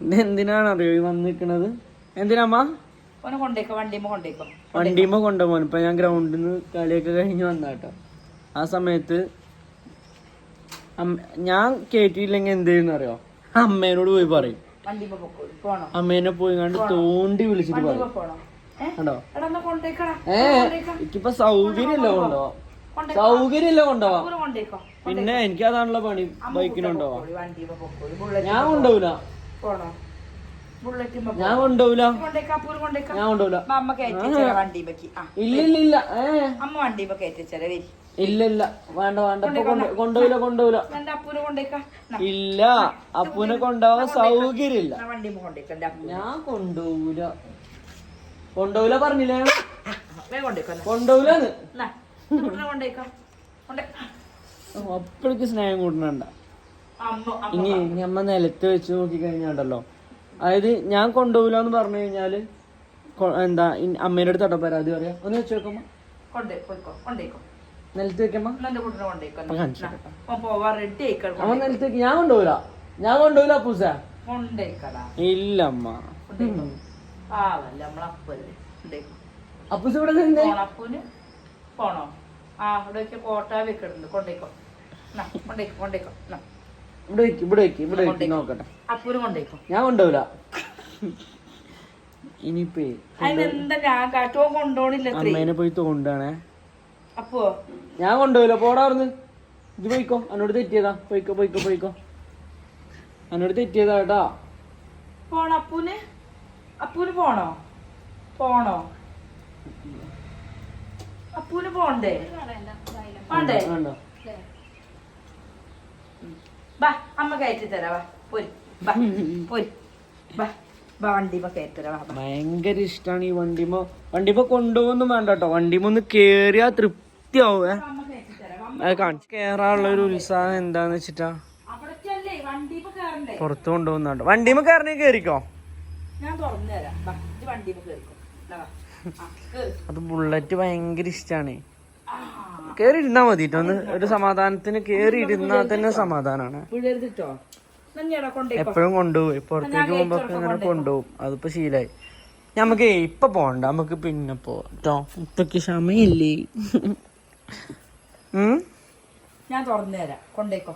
എന്തിനാണ് അറിയോ ഈ എന്തിനാ വണ്ടിമോ എന്തിനാമ്മ? ഓനെ കൊണ്ടേക്കോ വണ്ടിമ്മ കൊണ്ടേക്കോ. കൊണ്ടുപോകാൻ ഇപ്പൊ ഞാൻ ഗ്രൗണ്ടിൽ നിന്ന് കളിയൊക്കെ കഴിഞ്ഞ് വന്നാട്ടോ. ആ സമയത്ത് ഞാൻ കേട്ടിയില്ലെങ്കിൽ എന്ത് ചെയ്യുന്ന അറിയോ? അമ്മേനോട് പോയി പറയും. അമ്മേനെ പോയി കണ്ട് തോണ്ടി വിളിച്ചിട്ട് പറയും. കണ്ടോ? ഏ എനിക്കിപ്പോ സൗകര്യമില്ല കൊണ്ടോ? സൗകര്യമില്ല കൊണ്ടേക്കോ പിന്നെ എനിക്ക് അതാണല്ലോ പണി. ബൈക്കിന് കൊണ്ടുപോവാ പൊക്കോളി, ബുള്ളറ്റ് ഞാൻ കൊണ്ടുപോവില്ല പോണോ? ഞാൻ കൊണ്ടുപോകില്ല ഞാൻ അമ്മ കയറ്റിച്ചേരാ വണ്ടിമ്മക്ക് ആ ഇല്ല ഇല്ല ഇല്ല അമ്മ വണ്ടിമ്മ കയറ്റിച്ചേരാ വരി. ഇല്ല ഇല്ല വേണ്ട. വേണ്ട കൊണ്ടുപോയില്ല കൊണ്ടുപോയില്ല ഇല്ല. അപ്പൂനെ എന്റെ അപ്പൂ ഞാൻ കൊണ്ടുപോവില്ല കൊണ്ടുപോവില്ല പറഞ്ഞില്ലേ? വേഗം കൊണ്ടേക്കോ എന്നാ. കൊണ്ടുപോവില്ലെന്ന് എന്നാ, ഇവിടെ കൊണ്ടേക്കോ. കൊണ്ടേ അപ്പോഴേക്ക് സ്നേഹം കൂട്ടണണ്ട. ഇനി ഇനി അമ്മ നിലത്ത് വെച്ച് നോക്കി കഴിഞ്ഞാണ്ടല്ലോ അതായത് ഞാൻ കൊണ്ടുപോകില്ല എന്ന് പറഞ്ഞു കഴിഞ്ഞാൽ എന്താ അമ്മേന്റെ അടുത്ത് തൊട്ട പരാതി പറയാ. ഒന്ന് വെച്ച് നോക്കുമ്പോ. നിലത്ത് വെക്കുമ്പോ. അമ്മ നിലത്ത് വെക്ക്. ഞാൻ കൊണ്ടുപോകില്ല ഞാൻ കൊണ്ടുപോകില്ല പൂസ ഇല്ല അമ്മ അപ്പൂസ ഇവിടെ നിന്ന് പോണോ? ആ ഇവിടെ കോട്ട വെക്കിടുന്നുണ്ട് കൊണ്ടേക്കോ. കൊണ്ടേക്കോ കൊണ്ടേക്കോ. ഇവിടെ വെക്ക് ഇവിടെ വെക്ക് ഇവിടെ വെക്ക് നോക്കട്ടെ. അപ്പൂരും കൊണ്ടേക്കോ. ഞാൻ കൊണ്ടുപോല ഇനിയിപ്പേ അതിനെന്താ ഞാൻ കാറ്റോ കൊണ്ടോണില്ല അമ്മേനെ പോയി തോണ്ടാണേ അപ്പോ? ഞാൻ കൊണ്ടുപോയില്ല പോടാർന്ന് ഇത് പോയിക്കോ. അന്നോട് തെറ്റിയതാ. പോയിക്കോ പോയിക്കോ പോയിക്കോ. അന്നോട് തെറ്റിയതാ കേട്ടാ. പോണോ അപ്പൂന്? അപ്പൂന് പോണോ? പോണോ? അപ്പൂന് പോണ്ടേ? പോണ്ടേ? വേണ്ട. ബാ അമ്മ കയറ്റി തരാ വാ പോരി ബാ പോരി. ബാ ബാ വണ്ടിമ്മ കയറ്റി തരാ വാ ബാ ഭയങ്കര ഇഷ്ടമാണ് ഈ വണ്ടിമോ വണ്ടിമോ കൊണ്ടുപോകുന്നു വേണ്ട കേട്ടോ വണ്ടിമോ ഒന്ന് കേറിയാ തൃപ്തിയാവേ കേറാനുള്ള ഒരു ഉത്സാഹം എന്താന്ന് വെച്ചിട്ടാ? പുറത്ത് കൊണ്ടുപോകുന്നുണ്ട് വണ്ടിമോ കയറണേ കേറിക്കോ? ഞാൻ തുറന്നു തരാം. കേറിക്കോ. അത് ബുള്ളറ്റ് ഭയങ്കര ഇഷ്ടാണ്. കേറി ഇരുന്നാ മതി ഒന്ന് ഒരു സമാധാനത്തിന് കേറി ഇരുന്നാ തന്നെ സമാധാനാണ്. എപ്പോഴും കൊണ്ടുപോയി പുറത്തേക്ക് പോകുമ്പോ ഇങ്ങനെ കൊണ്ടുപോകും അതിപ്പോ ശീലായി. നമുക്ക് ഇപ്പൊ പോണ്ട. നമുക്ക് പിന്നെ പോട്ടോ ഇപ്പൊക്ക് ക്ഷമയില്ലേ ഞാൻ തുറന്നു തരാം. കൊണ്ടേക്കോ.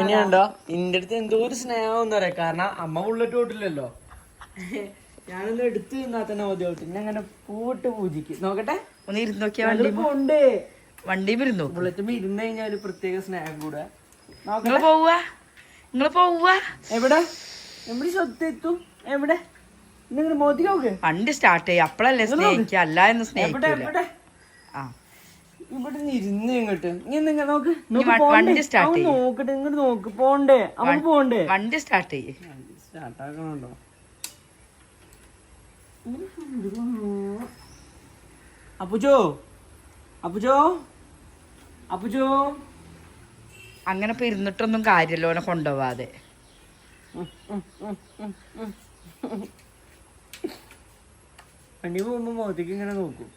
ഇനിയുണ്ടോ ഇന്റെ അടുത്ത് എന്തോ ഒരു സ്നേഹം എന്ന് പറയാം കാരണം അമ്മ ബുള്ളറ്റ് ഓട്ടില്ലല്ലോ ഞാനൊന്ന് എടുത്തു നിന്നാ തന്നെ മതി പിന്നെ അങ്ങനെ പൂവിട്ട് പൂജിക്ക്. നോക്കട്ടെ. ഒന്ന് ഇരുന്ന് നോക്കിയാ വണ്ടി ഉണ്ട് വണ്ടി ഇരുന്നു ബുള്ളറ്റ് ഇരുന്ന് കഴിഞ്ഞാൽ ഒരു പ്രത്യേക സ്നേഹം കൂടെ. നിങ്ങൾ പോവുക. നിങ്ങൾ പോവുക. എവിടെ? എവിടെ സ്വത്ത് എവിടെ? നിങ്ങൾ മോത്തി നോക്ക് വണ്ടി സ്റ്റാർട്ട് ചെയ്യും. അപ്പളല്ലേ സ്നേഹിക്കുക അല്ല എന്ന് സ്നേഹിക്കൂല. ആ. ഇവിടെ ഇരുന്ന് ഇങ്ങോട്ട്. ഇനി നിങ്ങൾ നോക്ക്. വണ്ടി സ്റ്റാർട്ട്. നോക്കട്ടെ ഇങ്ങോട്ട് നോക്ക്. പോണ്ടേ. അവൻ പോണ്ടേ. വണ്ടി സ്റ്റാർട്ട് ചെയ്യേ. സ്റ്റാർട്ടാക്കണോ അപ്പുജോ? അപ്പുജോ? അപ്പുജോ? അങ്ങനെ ഇപ്പൊ ഇരുന്നിട്ടൊന്നും കാര്യമല്ലോ ഓനെ കൊണ്ടുപോവാതെ. വണ്ടി പോകുമ്പോ മുഖത്തേക്ക് ഇങ്ങനെ നോക്കും.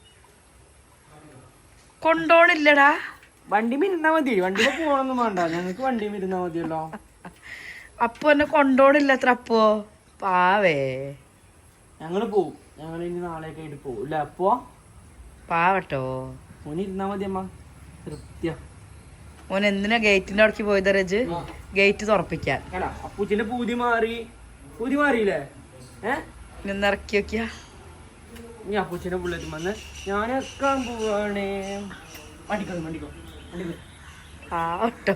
കൊണ്ടോണില്ലടാ. വണ്ടി മിരുന്നാ മതി. വണ്ടി പോകണൊന്നും വേണ്ട. ഞങ്ങക്ക് വണ്ടി മിരുന്നാ മതിയല്ലോ. അപ്പൊ എന്നെ കൊണ്ടോണില്ല അത്ര അപ്പോ? പാവേ. ഞങ്ങൾ പോവും. ഞങ്ങൾ ഇനി നാളെയൊക്കെ ആയിട്ട് പോവും. അല്ലെ അപ്പോ? പാവട്ടോ. ഓന് ഇരുന്നാ മതി അമ്മ തൃപ്തിയാ ഓൻ എന്തിനാ ഗേറ്റിന്റെ അടക്കി പോയത് റജ്? ഗേറ്റ് തുറപ്പിക്കാൻ. അപ്പൂച്ചിന്റെ പൂതി മാറി. പൂതി മാറിയില്ലേ? ഏ? നിന്ന് ഇറക്കി നോക്കിയാ. ഇനി അപ്പൂച്ചിന്റെ പുള്ളേരും വന്ന് ഞാനൊക്കെ പോവാണേ. വണ്ടിക്കോ വണ്ടിക്കോ വണ്ടിക്കോ പാവട്ടോ.